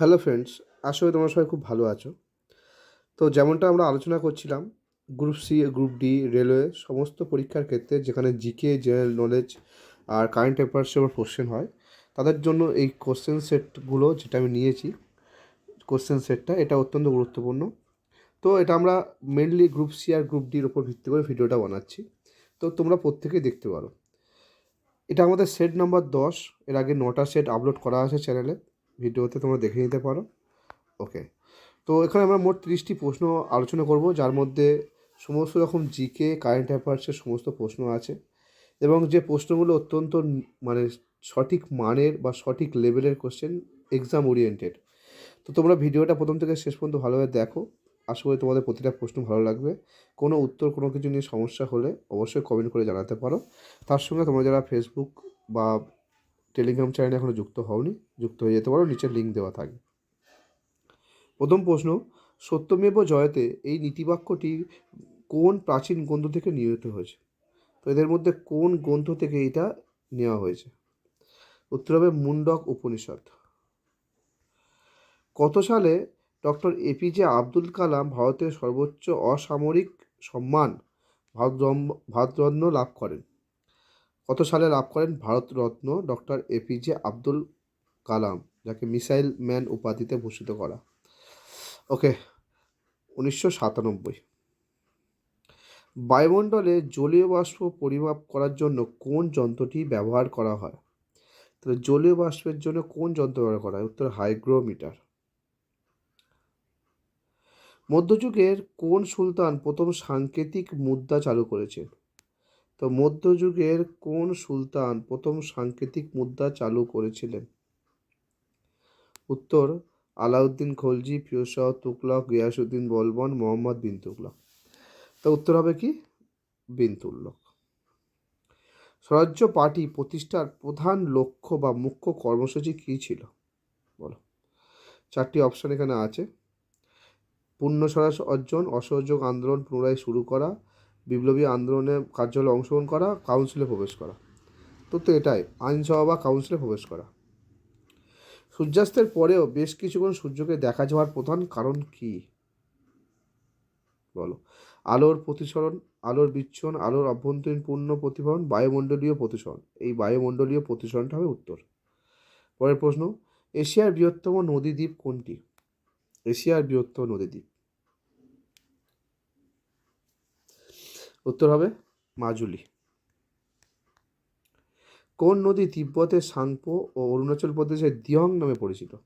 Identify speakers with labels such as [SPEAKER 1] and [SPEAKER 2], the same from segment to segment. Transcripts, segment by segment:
[SPEAKER 1] Hello friends আশা করি তোমরা সবাই খুব ভালো আছো। তো যেমনটা আমরা আলোচনা করছিলাম group C group D railway সমস্ত পরীক্ষার ক্ষেত্রে যেখানে জিকে জেনারেল নলেজ আর কারেন্ট অ্যাফেয়ার্সের উপর কোশ্চেন হয়, তাদের জন্য এই কোশ্চেন সেটগুলো যেটা আমি নিয়েছি কোশ্চেন সেটটা এটা অত্যন্ত গুরুত্বপূর্ণ। তো এটা আমরা মেনলি গ্রুপ সি আর গ্রুপ ডির ওপর ভিত্তি করে ভিডিওটা বানাচ্ছি। তো তোমরা প্রত্যেকেই দেখতে পারো। এটা আমাদের সেট নাম্বার দশ, এর আগে নটা সেট আপলোড করা আছে চ্যানেলে ভিডিওতে তোমরা দেখে নিতে পারো। ওকে, তো এখানে আমরা মোট তিরিশটি প্রশ্ন আলোচনা করব, যার মধ্যে সমস্ত রকম জিকে কারেন্ট অ্যাফেয়ার্সের সমস্ত প্রশ্ন আছে এবং যে প্রশ্নগুলো অত্যন্ত মানে সঠিক মানের বা সঠিক লেভেলের কোশ্চেন এক্সাম ওরিয়েন্টেড তো তোমরা ভিডিওটা প্রথম থেকে শেষ পর্যন্ত ভালোভাবে দেখো। আশা করি তোমাদের প্রতিটা প্রশ্ন ভালো লাগবে। কোনো উত্তর, কোনো কিছু নিয়ে সমস্যা হলে অবশ্যই কমেন্ট করে জানাতে পারো। তার সঙ্গে তোমরা যারা ফেসবুক বা টেলিগ্রাম চ্যানেলে এখনও যুক্ত হওনি, যুক্ত হয়ে যেতে পারো, নিচে লিঙ্ক দেওয়া থাকে প্রথম প্রশ্ন, সত্যমেব জয়তে এই নীতিবাক্যটি কোন প্রাচীন গ্রন্থ থেকে নির্মিত হয়েছে? তো এদের মধ্যে কোন গ্রন্থ থেকে এটা নেওয়া হয়েছে? উত্তর হবে মুন্ডক উপনিষদ। কত সালে ডক্টর এপিজে আব্দুল কালাম ভারতের সর্বোচ্চ অসামরিক সম্মান ভারতরত্ন লাভ করেন? কত সালে লাভ করেন ভারতরত্ন ডক্টর এপিজে আব্দুল কালাম, যাকে মিসাইল ম্যান উপাধিতে ভূষিত করা। ওকে, উনিশশো সাতানব্বই। বায়ুমণ্ডলে জলীয় বাষ্প পরিমাপ করার জন্য কোন যন্ত্রটি ব্যবহার করা হয়? তাহলে জলীয় বাষ্পের জন্য কোন যন্ত্র ব্যবহার করা হয়? উত্তর, হাইগ্রোমিটার। মধ্যযুগের কোন সুলতান প্রথম সাংকেতিক মুদ্রা চালু করেছেন? তো মধ্যযুগের কোন সুলতান প্রথম সাংকেতিক মুদ্রা চালু করেছিলেন? উত্তর, আলাউদ্দিন খলজি ফিরোজশাহ তুগলক গিয়াসুদ্দিন বলবন, মোহাম্মদ বিন তুগলক। তো উত্তর হবে কি? বিন তুগলক। স্বরাজ্য পার্টি প্রতিষ্ঠার প্রধান লক্ষ্য বা মুখ্য কর্মসূচি কী ছিল? বলো। চারটি অপশন এখানে আছে। পূর্ণ স্বরাজ অর্জন, অসহযোগ আন্দোলন পুনরায় শুরু করা বিপ্লবী আন্দোলনে কার্যালয়ে অংশগ্রহণ করা কাউন্সিলে প্রবেশ করা। তো তো এটাই, আইনসভা বা কাউন্সিলে প্রবেশ করা। সূর্যাস্তের পরেও বেশ কিছুক্ষণ সূর্যকে দেখা যাওয়ার প্রধান কারণ কি? বলো। আলোর প্রতিসরণ, আলোর বিচ্ছন, আলোর অভ্যন্তরীণ পূর্ণ প্রতিফলন, বায়ুমণ্ডলীয় প্রতিসরণ। এই বায়ুমণ্ডলীয় প্রতিসরণটা হবে উত্তর। পরের প্রশ্ন, এশিয়ার বৃহত্তম নদী দ্বীপ কোনটি? এশিয়ার বৃহত্তম নদী দ্বীপ উত্তর হবে মাজুলি। কোন নদী তিব্বতের সাংপো ও অরুণাচল প্রদেশের দিয়ং নামে পরিচিত?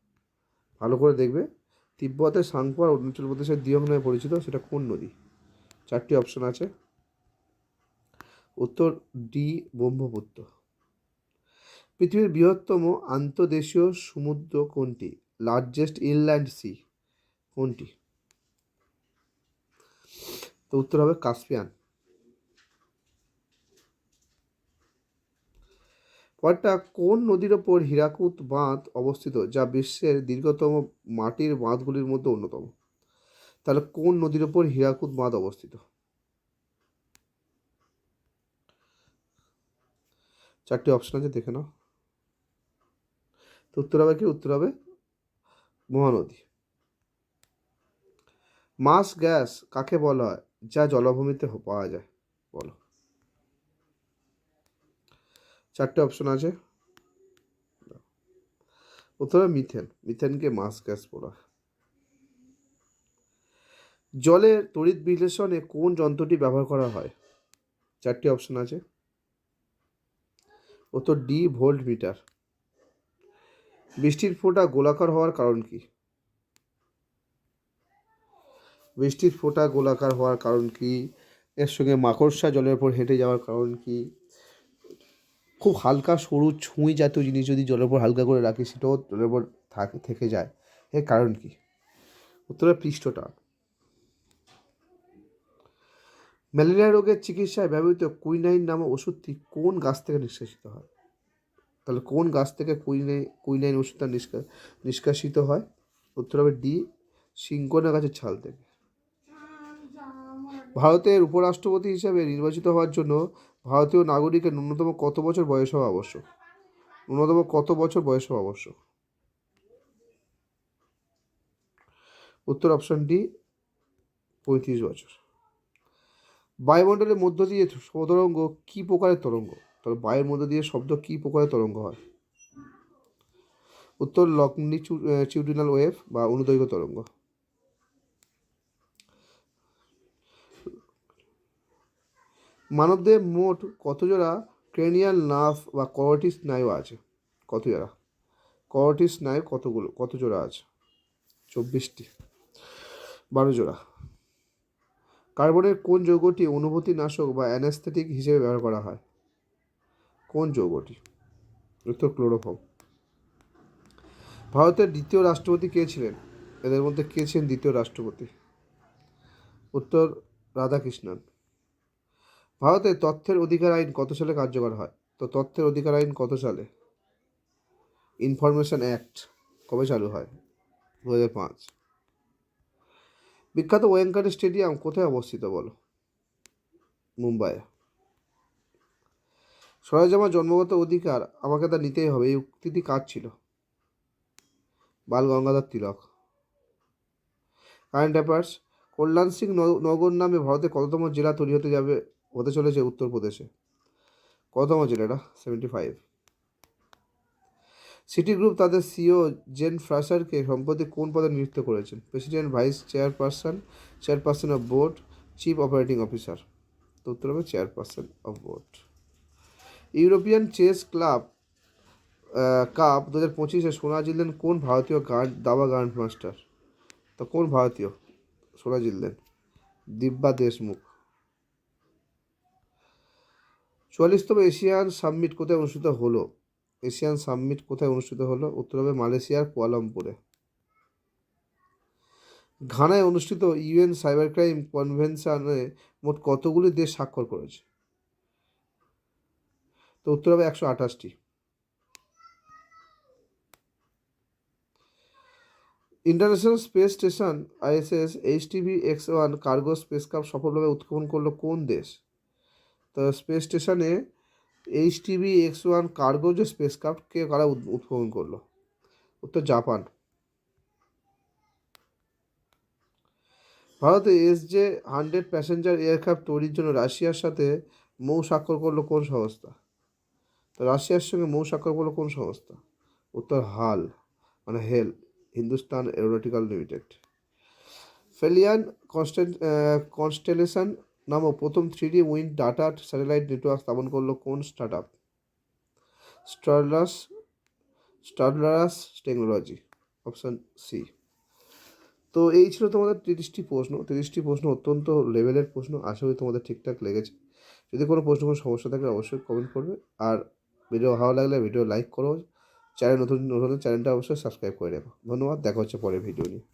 [SPEAKER 1] ভালো করে দেখবে। তিব্বতের সাংপো আর অরুণাচল প্রদেশের দিয়ং নামে পরিচিত, সেটা কোন নদী? চারটি অপশন আছে। উত্তর, ডি, ব্রহ্মপুত্র। পৃথিবীর বৃহত্তম আন্তর্দেশীয় সমুদ্র কোনটি? লার্জেস্ট ইনল্যান্ড সি কোনটি? তো উত্তর হবে কাস্পিয়ান। পরটা কোন নদীর ওপর হীরাকুদ বাঁধ অবস্থিত যা বিশ্বের দীর্ঘতম মাটির বাঁধগুলির মধ্যে অন্যতম? তাহলে কোন নদীর ওপর হীরাকুদ বাঁধ অবস্থিত? চারটি অপশন আছে, দেখে নাও। তো উত্তর হবে কি? উত্তর হবে মহানদী। মাস গ্যাস, কাকে বলা হয়? যা জলাভূমিতে পাওয়া যায়। বলো। চারটে অপশন আছে। উত্তরে মিথেন মিথেনকে মাস গ্যাস বলা জলের তড়িৎ বিশ্লেষণে কোন যন্ত্রটি ব্যবহার করা হয়? চারটি অপশন আছে। উত্তর ডি ভোল্ট মিটার বৃষ্টির ফোঁটা গোলাকার হওয়ার কারণ কি? বৃষ্টির ফোঁটা গোলাকার হওয়ার কারণ কি? এর সঙ্গে মাকড়সা জলের উপর হেঁটে যাওয়ার কারণ কি? খুব হালকা সরু ছুঁই জাতীয় জিনিস যদি জলের উপর হালকা করে রাখি, সেটাও জলের উপর থাকে, থেকে যায়। এর কারণ কি? উত্তরের পৃষ্ঠটা। ম্যালেরিয়া রোগের চিকিৎসায় ব্যবহৃত কুইনাইন নামক ওষুধটি কোন গাছ থেকে নিষ্কাশিত হয়? তাহলে কোন গাছ থেকে কুইনাইন কুইনাইন ওষুধটা নিষ্কা, নিষ্কাশিত হয়? উত্তর হবে ডি সিঙ্কোনা গাছের ছাল থেকে। ভারতের উপরাষ্ট্রপতি হিসাবে নির্বাচিত হওয়ার জন্য ভারতীয় নাগরিকের ন্যূনতম কত বছর বয়স হওয়া আবশ্যক? ন্যূনতম কত বছর বয়স হওয়া আবশ্যক? উত্তর অপশন ডি পঁয়ত্রিশ বছর। বায়ুমণ্ডলের মধ্য দিয়ে তরঙ্গ কী প্রকারের তরঙ্গ? তাহলে বায়ুর মধ্য দিয়ে শব্দ কী প্রকারের তরঙ্গ হয়? উত্তর লংনিচিউডিনাল ওয়েভ বা অনুদৈর্ঘ্য তরঙ্গ। মানবদেহে মোট কত জোড়া ক্রেনিয়াল নার্ভ বা করটি স্নায়ু আছে? কত জোড়া করটি স্নায়ু কতগুলো কত জোড়া আছে? চব্বিশটি। বারো জোড়া কার্বনের কোন যৌগটি অনুভূতি নাশক বা অ্যানাস্থেটিক হিসেবে ব্যবহার করা হয়? কোন যৌগটি? উত্তর ক্লোরোফর্ম। ভারতের দ্বিতীয় রাষ্ট্রপতি কে ছিলেন? এদের মধ্যে কে ছিলেন দ্বিতীয় রাষ্ট্রপতি? উত্তর রাধাকৃষ্ণন। ভারতে তথ্যের অধিকার আইন কত সালে কার্যকর হয়? তো তথ্যের অধিকার আইন কত সালে? ইনফরমেশন অ্যাক্ট কবে চালু হয়? দু হাজার পাঁচ। বিখ্যাত ওয়েঙ্কাটে স্টেডিয়াম কোথায় অবস্থিত বলো? মুম্বাইয়ে। স্বরাজ আমার জন্মগত অধিকার, আমাকে তা নিতেই হবে। এই উক্তিটি কাজ ছিল? বাল গঙ্গাধর তিলক। কারেন্ট অ্যাফেয়ার্স কল্যাণ সিং নগর নামে ভারতের কততম জেলা তৈরি হতে যাবে হতে চলেছে উত্তরপ্রদেশে। কততম জেলাটা সেভেন্টি ফাইভ সিটি গ্রুপ তাদের সিও জেন ফ্রাসারকে সম্প্রতি কোন পদে নিযুক্ত করেছেন? President vice chairperson chairperson of board chief operating officer তো উত্তর হবে chairperson of board European chess club cup দু হাজার পঁচিশে সোনা জিতলেন কোন ভারতীয় গার্ড দাবা গ্র্যান্ড মাস্টার? তো কোন ভারতীয়? সোনা জিতলেন দিব্যা দেশমুখ। চুয়াল্লিশতম এশিয়ান সাবমিট কোথায় অনুষ্ঠিত হলো? এশিয়ান সাবমিট কোথায় অনুষ্ঠিত হলো? উত্তর হবে মালয়েশিয়ার কুয়ালামপুরে। ঘানায় অনুষ্ঠিত ইউএন সাইবার ক্রাইম কনভেনশনে মোট কতগুলি দেশ স্বাক্ষর করেছে? তো উত্তর হবে একশো আঠাশটি। International space station ISS HTV X one cargo spacecraft সফলভাবে উৎক্ষেপণ করল কোন দেশ? তো স্পেস স্টেশনে H TV X one cargo যে স্পেসক্রাফটকে কারা উৎক্ষেপণ করল? উত্তর জাপান। ভারতে S J hundred passenger aircraft তৈরির জন্য রাশিয়ার সাথে মৌ স্বাক্ষর করল কোন সংস্থা? তো রাশিয়ার সঙ্গে মৌ স্বাক্ষর করল কোন সংস্থা? উত্তর হাল মানে হেল, হিন্দুস্তান এরোনটিক্যাল লিমিটেড। ফেলিয়ান কনস্টেন কনস্টেলেশন নামক প্রথম three D wind data satellite network স্থাপন করল কোন স্টার্ট আপ স্টারলাস স্টারলাস টেকনোলজি, অপশান সি তো এই ছিল তোমাদের তিরিশটি প্রশ্ন। তিরিশটি প্রশ্ন অত্যন্ত লেভেলের প্রশ্ন। আশা করি তোমাদের ঠিকঠাক লেগেছে। যদি কোনো প্রশ্ন, কোনো সমস্যা থাকে অবশ্যই কমেন্ট করবে। আর ভিডিও ভালো লাগলে ভিডিও লাইক করো। চ্যানেল নতুন নতুন চ্যানেলটা অবশ্যই সাবস্ক্রাইব করে নেব ধন্যবাদ। দেখা হচ্ছে পরের ভিডিও নিয়ে।